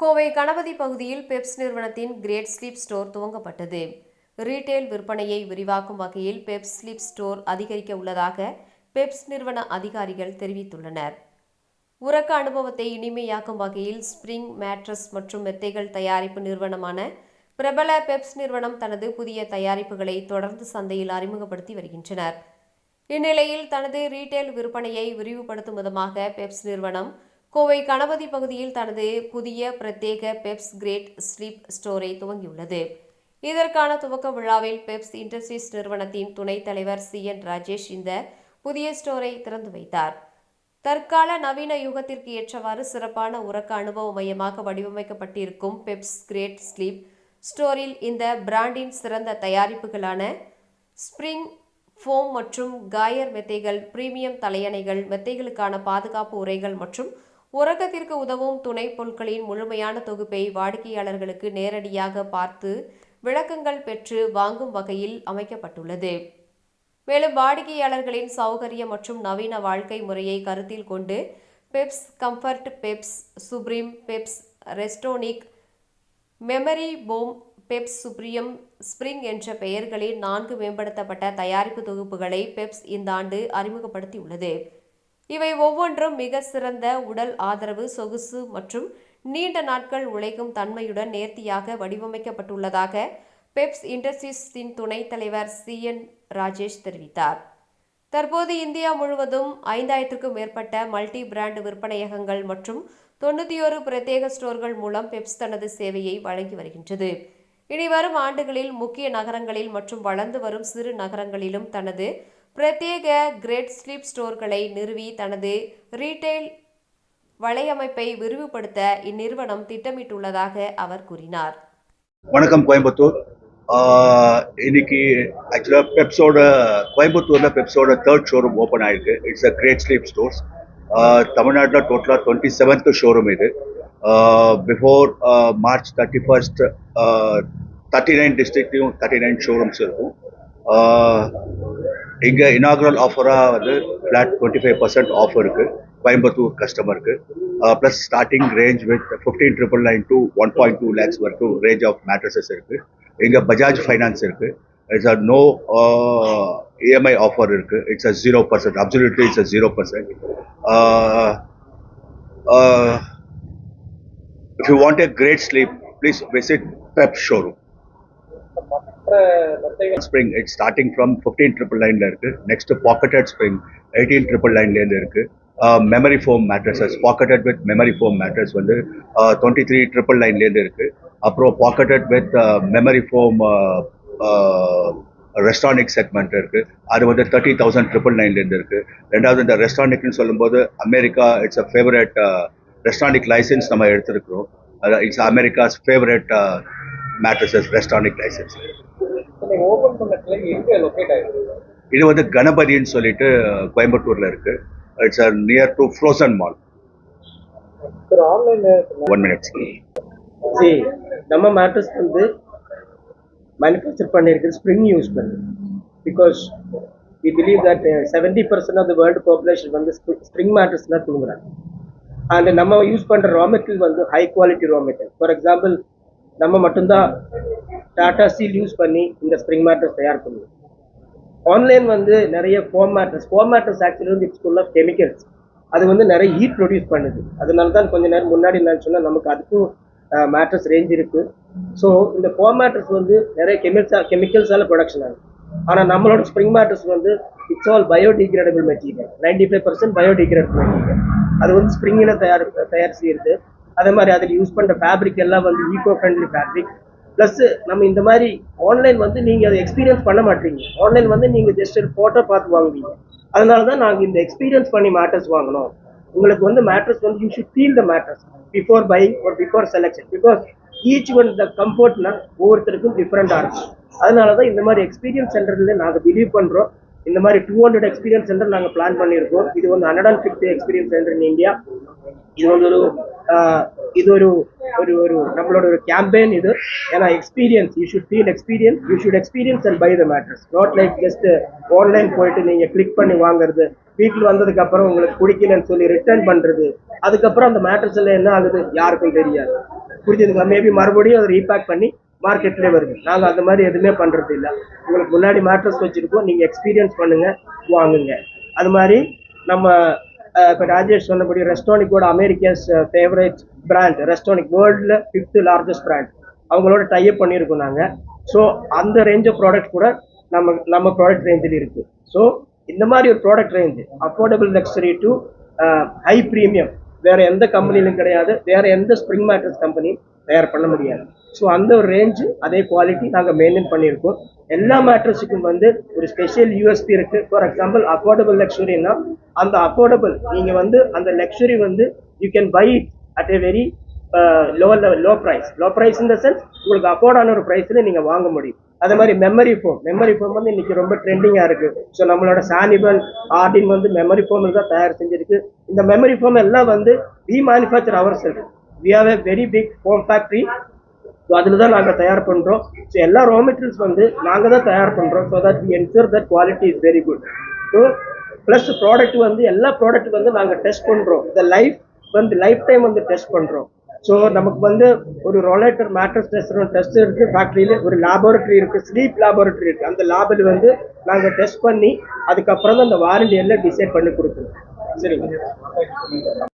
கோவை கணபதி பகுதியில் பெப்ஸ் நிறுவனத்தின் great sleep store துவங்கப்பட்டது. ரீட்டெயில் விற்பனையை விரிவாக்கும் வகையில் பெப்ஸ் ஸ்லீப் ஸ்டோர் அதிகரிக்க உள்ளதாக பெப்ஸ் நிறுவன அதிகாரிகள் தெரிவித்துள்ளனர். உறக்க அனுபவத்தை இனிமையாக்கும் வகையில் ஸ்ப்ரிங் மேட்ரஸ் மற்றும் மெத்தைகள் தயாரிப்பு நிறுவனமான பிரபல பெப்ஸ் நிறுவனம் தனது புதிய தயாரிப்புகளை தொடர்ந்து சந்தையில் அறிமுகப்படுத்தி வருகின்றனர். இந்நிலையில் தனது ரீட்டெயில் விற்பனையை விரிவுபடுத்தும் விதமாக பெப்ஸ் நிறுவனம் கோவை கணபதி பகுதியில் தனது புதிய பிரத்யேக பெப்ஸ் கிரேட் ஸ்லீப் ஸ்டோரை துவங்கியுள்ளது. இதற்கான துவக்க விழாவில் பெப்ஸ் இண்டஸ்ட்ரீஸ் நிறுவனத்தின் துணைத் தலைவர் சி. என். ராஜேஷ் இந்த புதிய ஸ்டோரை திறந்து வைத்தார். தற்கால நவீன யுகத்திற்கு ஏற்றவாறு சிறப்பான உறக்க அனுபவ மையமாக வடிவமைக்கப்பட்டிருக்கும் பெப்ஸ் கிரேட் ஸ்லீப் ஸ்டோரில் இந்த பிராண்டின் சிறந்த தயாரிப்புகளான ஸ்ப்ரிங் ஃபோம் மற்றும் காயர் மெத்தைகள் பிரீமியம் தலையணைகள் மெத்தைகளுக்கான பாதுகாப்பு உரைகள் மற்றும் உறக்கத்திற்கு உதவும் துணை பொருட்களின் முழுமையான தொகுப்பை வாடிக்கையாளர்களுக்கு நேரடியாக பார்த்து விளக்கங்கள் பெற்று வாங்கும் வகையில் அமைக்கப்பட்டுள்ளது. மேலும் வாடிக்கையாளர்களின் சௌகரியம் மற்றும் நவீன வாழ்க்கை முறையை கருத்தில் கொண்டு Peps comfort Peps supreme Peps Restonic memory foam Peps supreme spring என்ற பெயர்களில் நான்கு மேம்படுத்தப்பட்ட தயாரிப்பு தொகுப்புகளை பெப்ஸ் இந்த ஆண்டு அறிமுகப்படுத்தியுள்ளது. இவை ஒவ்வொன்றும் மிக சிறந்த உடல் ஆதரவு சொகுசு மற்றும் நீண்ட நாட்கள் உழைக்கும் தன்மையுடன் நேர்த்தியாக வடிவமைக்கப்பட்டுள்ளதாக பெப்ஸ் இண்டஸ்ட்ரீஸின் துணைத் தலைவர் சி. என். ராஜேஷ் தெரிவித்தார். தற்போது இந்தியா முழுவதும் ஐந்தாயிரத்திற்கும் மேற்பட்ட மல்டி பிராண்ட் விற்பனையகங்கள் மற்றும் தொண்ணூற்றி ஒரு பிரத்யேக ஸ்டோர்கள் மூலம் பெப்ஸ் தனது சேவையை வழங்கி வருகின்றது. இனி வரும் ஆண்டுகளில் முக்கிய நகரங்களில் மற்றும் வளர்ந்து வரும் சிறு நகரங்களிலும் தனது பிரத்யேக கிரேட் ஸ்லீப் ஸ்டோர்களை நிறுவி தனது ரீட்டைல் வலையமைப்பை விரிவுபடுத்த இந்நிறுவனம் திட்டமிட்டுள்ளதாக அவர் கூறினார். வணக்கம் கோயம்புத்தூர். இன்னைக்கு ஆக்சுவலாக பெப்ஸோட கோயம்புத்தூரில் பெப்ஸோட தேர்ட் ஷோரூம் ஓப்பன் ஆயிருக்கு. It's a great sleep stores தமிழ்நாட்டில் டோட்டலாக டுவெண்ட்டி செவன்த் ஷோரூம் இது. Before March thirty first thirty nine டிஸ்ட்ரிக்ட்லையும் thirty nine showrooms இருக்கும். இங்கே இனாகுரல் ஆஃபராக வந்து flat twenty five percent offer இருக்குது கோயம்புத்தூர் கஸ்டமருக்கு plus starting range with fifteen triple nine to one point two lakhs வரைக்கும் ரேஞ்ச் ஆஃப் மேட்ரஸஸ் இருக்குது இங்கே பஜாஜ் ஃபைனான்ஸ் இருக்குது it's a no EMI offer இருக்குது it's a zero percent absolutely it's a zero percent if you want a great sleep please visit Pep showroom spring it's starting from fifteen triple நைன்ல இருக்கு. Next pocketed spring eighteen triple நைன்லேருந்து இருக்கு. Memory foam mattresses pocketed with memory foam mattress வந்து twenty three triple நைன்லேருந்து இருக்கு. அப்புறம் pocketed with memory foam Restonic segment இருக்கு. அது வந்து தேர்ட்டி தௌசண்ட் ட்ரிபிள் நைன்லேருந்து இருக்கு. ரெண்டாவது இந்த ரெஸ்டானிக்னு சொல்லும்போது America it's a favourite Restonic licence நம்ம எடுத்திருக்கிறோம். It's America's favourite mattresses Restonic licence இது வந்து கணபதின்னு சொல்லிட்டு கோயம்புத்தூர்ல இருக்கு. It's near to Prozone mall one minutes see நம்ம மேட்ரஸ் வந்து மேனுஃபேக்சர் பண்ணியிருக்கு ஸ்ப்ரிங் யூஸ் பண்ணி. Because we believe that seventy percent of the world population வந்து ஸ்ப்ரிங் மேட்ரஸ் தான் தூங்குறாங்க. அண்ட் நம்ம யூஸ் பண்ற ரா மெட்டீரியல் வந்து high quality raw material for example நம்ம மட்டும்தான் டாட்டா ஸ்டீல் யூஸ் பண்ணி இந்த ஸ்ப்ரிங் மேட்ரஸ் தயார் பண்ணுவோம் ஆன்லைன் வந்து நிறைய foam mattress foam mattress actually வந்து இட்ஸ் ஃபுல் ஆஃப் கெமிக்கல்ஸ் அது வந்து நிறைய ஹீட் ப்ரொடியூஸ் பண்ணுது. அதனால தான் கொஞ்ச நேரம் முன்னாடி நான் சொன்னால் நமக்கு அதுக்கும் மேட்ரஸ் ரேஞ்ச் இருக்குது ஸோ இந்த ஃபோம் மேட்ரஸ் வந்து நிறைய கெமிக்கல்ஸாக கெமிக்கல்ஸால் ப்ரொடக்ஷன் ஆகுது. ஆனால் நம்மளோட ஸ்ப்ரிங் மேட்ரஸ் வந்து it's all biodegradable material ninety five percent biodegradable material அது வந்து ஸ்ப்ரிங்கில் தயார் தயார் செய்யுது. அதே மாதிரி அதில் யூஸ் பண்ணுற ஃபேப்ரிக் எல்லாம் வந்து ஈகோ ஃப்ரெண்ட்லி ஃபேப்ரிக் ப்ளஸ் நம்ம இந்த மாதிரி ஆன்லைன் வந்து நீங்கள் அதை எக்ஸ்பீரியன்ஸ் பண்ண மாட்டீங்க. ஆன்லைன் வந்து நீங்கள் ஜஸ்ட் ஒரு ஃபோட்டோ பார்த்து வாங்குவீங்க. அதனால தான் நாங்கள் இந்த எக்ஸ்பீரியன்ஸ் பண்ணி மேட்ரஸ் வாங்கினோம். உங்களுக்கு வந்து மேட்ரஸ் வந்து you should feel the mattress before buying ஒரு before selection because each one the கம்ஃபர்ட்னா ஒவ்வொருத்தருக்கும் டிஃப்ரெண்டாக இருக்கும். அதனால தான் இந்த மாதிரி எக்ஸ்பீரியன்ஸ் சென்டர்ல நாங்கள் பிலீவ் பண்ணுறோம் இந்த மாதிரி டூ ஹண்ட்ரட் எக்ஸ்பீரியன்ஸ் சென்டர் நாங்கள் பிளான் பண்ணியிருக்கோம். இது வந்து hundred and fifty experience centre in India இது வந்து ஒரு இது ஒரு ஒரு ஒரு நம்மளோட ஒரு கேம்பெயின் இது. ஏன்னா experience you should feel experience you should experience and buy the mattress not like just online போயிட்டு நீங்கள் கிளிக் பண்ணி வாங்குறது. வீட்டில் வந்ததுக்கு அப்புறம் உங்களுக்கு பிடிக்கலன்னு சொல்லி ரிட்டர்ன் பண்ணுறது அதுக்கப்புறம் அந்த மேட்ரஸ்ல என்ன ஆகுது? யாருக்கும் தெரியாது. புரிஞ்சுதுங்களா? மேபி மறுபடியும் அதை ரீபேக் பண்ணி மார்க்கெட்லேயே வருது. நாங்கள் அந்த மாதிரி எதுவுமே பண்ணுறது இல்லை. உங்களுக்கு முன்னாடி மேட்ரஸ் வச்சுருக்கோம். நீங்கள் எக்ஸ்பீரியன்ஸ் பண்ணுங்கள் வாங்குங்க. அது மாதிரி நம்ம இப்போ ராஜேஷ் சொன்னபடி ரெஸ்டானிக்கோட அமெரிக்காஸ் ஃபேவரட் பிராண்ட் ரெஸ்டானிக் வேர்ல்டில் ஃபிஃப்த் லார்ஜஸ்ட் பிராண்ட் அவங்களோட டைப் பண்ணியிருக்கோம் நாங்கள் ஸோ அந்த ரேஞ்ச் ஆஃப் ப்ராடக்ட் கூட நம்ம நம்ம ப்ராடக்ட் ரேஞ்சில் இருக்குது ஸோ இந்த மாதிரி ஒரு product range affordable luxury to high premium வேறு எந்த கம்பெனிலும் கிடையாது. வேறு எந்த ஸ்ப்ரிங் மேட்ரஸ் கம்பெனியும் தயார் பண்ண முடியாது. ஸோ அந்த ஒரு ரேஞ்சு அதே குவாலிட்டி நாங்கள் மெயின்டைன் பண்ணியிருக்கோம். எல்லா மேட்ரஸுக்கும் வந்து ஒரு ஸ்பெஷல் யூஎஸ்பி இருக்கு. ஃபார் எக்ஸாம்பிள் அஃபோர்டபுள் லக்ஸுரின்னா அந்த அஃபோர்டபுள் நீங்கள் வந்து அந்த லக்ஸுரி வந்து you can buy at a very low level low price low price இந்த சென்ஸ் உங்களுக்கு அஃபோர்டான ஒரு ப்ரைஸில் நீங்கள் வாங்க முடியும். அதே மாதிரி மெமரி ஃபோம் மெமரி ஃபோம் வந்து இன்னைக்கு ரொம்ப ட்ரெண்டிங்காக இருக்குது ஸோ நம்மளோட சானிபல் ஆர்டின் வந்து மெமரி ஃபோமில் தான் தயார் செஞ்சிருக்கு. இந்த மெமரி ஃபோம் எல்லாம் வந்து வி மேனுஃபேக்சர் அவர்ஸ் இருக்குது we have a very big home factory so அதில் தான் நாங்கள் தயார் பண்ணுறோம் ஸோ எல்லா ரா மெட்டீரியல்ஸ் வந்து நாங்கள் தான் தயார் பண்ணுறோம் so that we ensure that quality is very good so plus product வந்து எல்லா ப்ராடக்ட் வந்து நாங்கள் டெஸ்ட் பண்ணுறோம் இந்த லைஃப் வந்து லைஃப் டைம் வந்து டெஸ்ட் பண்ணுறோம் ஸோ நமக்கு வந்து ஒரு ரொலேட்டர் மேட்ரஸ் டெஸ்ட் டெஸ்ட் இருக்குது ஃபேக்ட்ரியில ஒரு லேபரட்டரி இருக்குது ஸ்லீப் லேபரட்டரி இருக்குது அந்த லேபில் வந்து நாங்கள் டெஸ்ட் பண்ணி அதுக்கப்புறம் தான் அந்த வாரண்டி எல்லாம் டிசைட் பண்ணி கொடுக்குறோம் சரிங்க